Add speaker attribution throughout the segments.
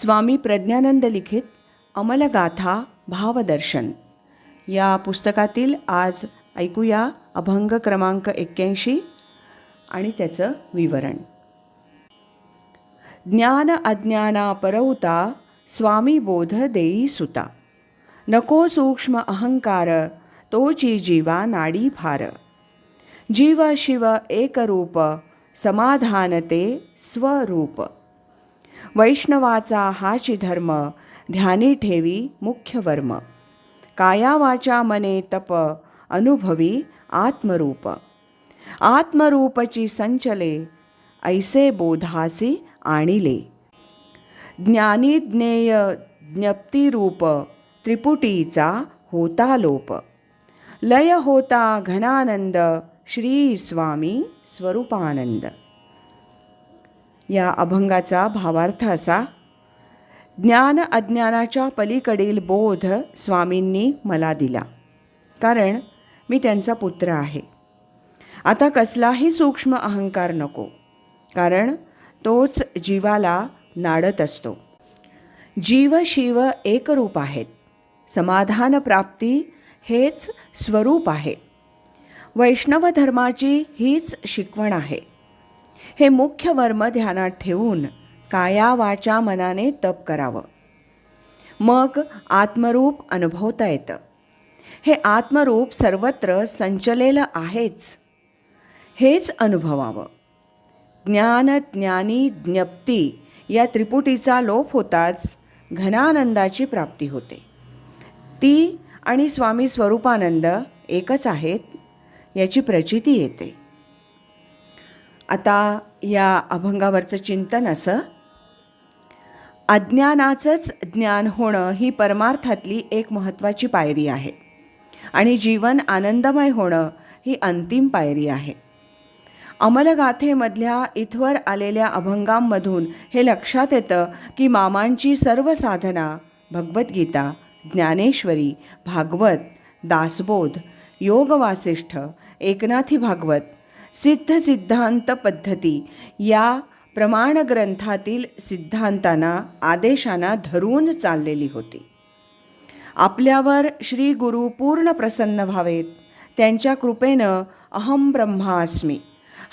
Speaker 1: स्वामी प्रज्ञानंद लिखित अमलगाथा भावदर्शन. या पुस्तकातील आज ऐकूया अभंग क्रमांक एक्क्याऐंशी आणि त्याचं विवरण. ज्ञान अज्ञाना परवता स्वामी बोध देई सुता. नको सूक्ष्म अहंकार तोची जीवा नाडी फार जीव शिव एकरूप समाधानते स्वरूप. वैष्णवाचा हाची धर्म ध्यानी ठेवी मुख्य वर्म. कायावाचा मने तप अनुभवी आत्मरूप. आत्मरूपची संचले ऐसे बोधासी आणिले. ज्ञानी ज्ञेय ज्ञप्तिरूप त्रिपुटीचा होता लोप. लय होता घनानंद श्री स्वामी स्वरूपानंद. या अभंगाचा भावार्थ असा ज्ञान अज्ञानाच्या पलीकडील बोध स्वामींनी मला दिला कारण मी त्यांचा पुत्र आहे. आता कसलाही सूक्ष्म अहंकार नको कारण तोच जीवाला नाडत असतो. जीव शिव एकरूप आहेत समाधान प्राप्ती हेच स्वरूप आहे. वैष्णव धर्माची हीच शिकवण आहे. हे मुख्य वर्म ध्यानात ठेवून काया वाचा मनाने तप करावं. मग आत्मरूप अनुभवता येतं. हे आत्मरूप सर्वत्र संचलेलं आहेच. हेच अनुभवावं. ज्ञान ज्ञानी ज्ञप्ती या त्रिपुटीचा लोप होताच घनानंदाची प्राप्ती होते. ती आणि स्वामी स्वरूपानंद एकच आहेत याची प्रचिती येते. आता या अभंगावरचं चिंतन असं. अज्ञानाचंच ज्ञान होणं ही परमार्थातली एक महत्त्वाची पायरी आहे. आणि जीवन आनंदमय होणं ही अंतिम पायरी आहे. अमलगाथेमधल्या इथवर आलेल्या अभंगांमधून हे लक्षात येतं की मामांची सर्व साधना भगवद्गीता ज्ञानेश्वरी भागवत दासबोध योगवासिष्ठ एकनाथी भागवत सिद्ध सिद्धांत पद्धती. या प्रमाण ग्रंथातील सिद्धांतांना आदेशांना धरून चाललेली होती. आपल्यावर श्री गुरु पूर्ण प्रसन्न व्हावेत. त्यांच्या कृपेनं अहम ब्रह्मास्मी.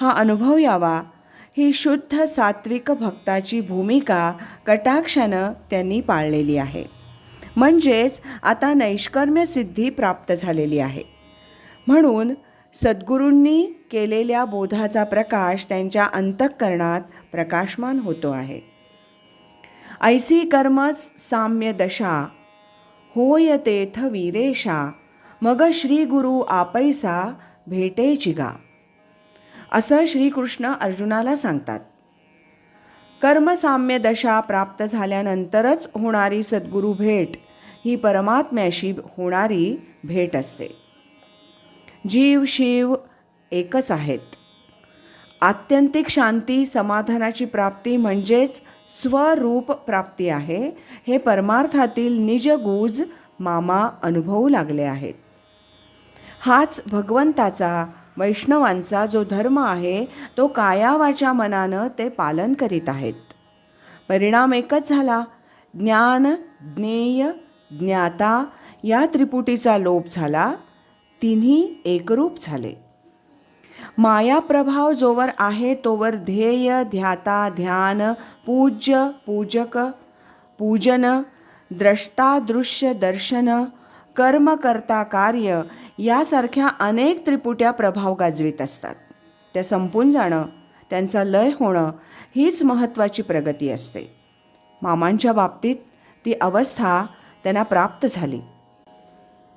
Speaker 1: हा अनुभव यावा. ही शुद्ध सात्विक भक्ताची भूमिका कटाक्षानं त्यांनी पाळलेली आहे. म्हणजेच आता नैष्कर्म्य सिद्धी प्राप्त झालेली आहे. म्हणून सद्गुरूंनी केलेल्या बोधाचा प्रकाश त्यांच्या अंतःकरणात प्रकाशमान होतो आहे. ऐसी कर्म साम्य दशा होय तेथ वीरेशा मग श्री गुरु आपैसा भेटे चिगा असं श्रीकृष्ण अर्जुनाला सांगतात. कर्मसाम्य दशा प्राप्त झाल्यानंतरच होणारी सद्गुरू भेट ही परमात्म्याशी होणारी भेट असते. जीव शिव एकच आहेत. आत्यंतिक शांती समाधानाची प्राप्ती म्हणजेच स्वरूप प्राप्ती आहे. हे परमार्थातील निजगूज मामा अनुभवू लागले आहेत. हाच भगवंताचा वैष्णवांचा जो धर्म आहे तो कायावाच्या मनानं ते पालन करीत आहेत. परिणाम एकच झाला. ज्ञान ज्ञेय ज्ञाता या त्रिपुटीचा लोप झाला. तिन्ही एकरूप झाले. माया प्रभाव जोवर आहे तोवर ध्येय ध्याता ध्यान पूज्य पूजक पूजन दृष्टादृश्य दर्शन कर्म करता कार्य यासारख्या अनेक त्रिपुट्या प्रभाव गाजवीत असतात. त्या संपून जाणं त्यांचा लय होणं हीच महत्त्वाची प्रगती असते. मामांच्या बाबतीत ती अवस्था त्यांना प्राप्त झाली.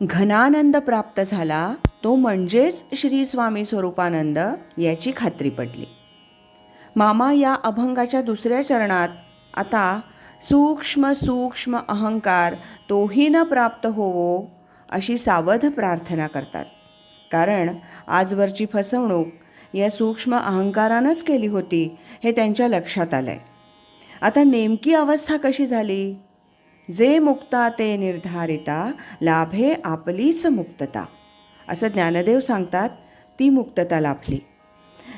Speaker 1: घनानंद प्राप्त झाला तो म्हणजेच श्री स्वामी स्वरूपानंद याची खात्री पडली. मामा या अभंगाच्या दुसऱ्या चरणात आता सूक्ष्म सूक्ष्म अहंकार तोही न प्राप्त होवो अशी सावध प्रार्थना करतात. कारण आजवरची फसवणूक या सूक्ष्म अहंकारानंच केली होती हे त्यांच्या लक्षात आलं आहे आता नेमकी अवस्था कशी झाली? जे मुक्ता ते निर्धारिता लाभे आपलीच मुक्तता. असं ज्ञानदेव सांगतात ती मुक्तता लाभली.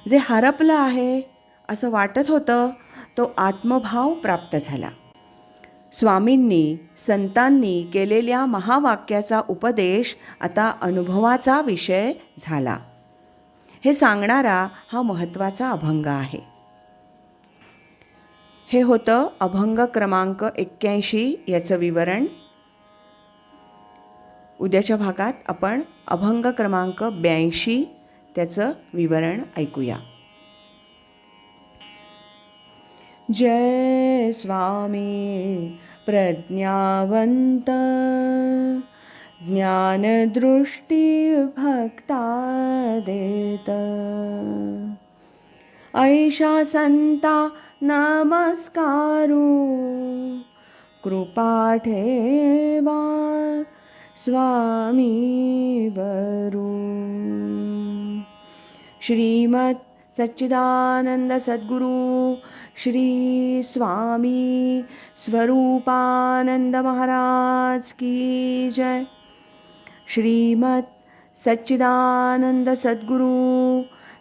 Speaker 1: जे हरपलं आहे असं वाटत होतं तो आत्मभाव प्राप्त झाला. स्वामींनी संतांनी केलेल्या महावाक्याचा उपदेश आता अनुभवाचा विषय झाला. हे सांगणारा हा महत्त्वाचा अभंग आहे. हे होतं अभंग क्रमांक एक्क्याऐंशी याचं विवरण. उद्याच्या भागात आपण अभंग क्रमांक ब्याऐंशी त्याचं विवरण ऐकूया. जय स्वामी प्रज्ञावंत. ज्ञानदृष्टी भक्ता देत. ऐशा संता नमस्कारू। कृपा ठेवा स्वामी वरू। श्रीमत सच्चिदानंद सद्गुरु श्री स्वामी स्वरूपानंद महाराज की जय। श्रीमत सच्चिदानंद सद्गुरु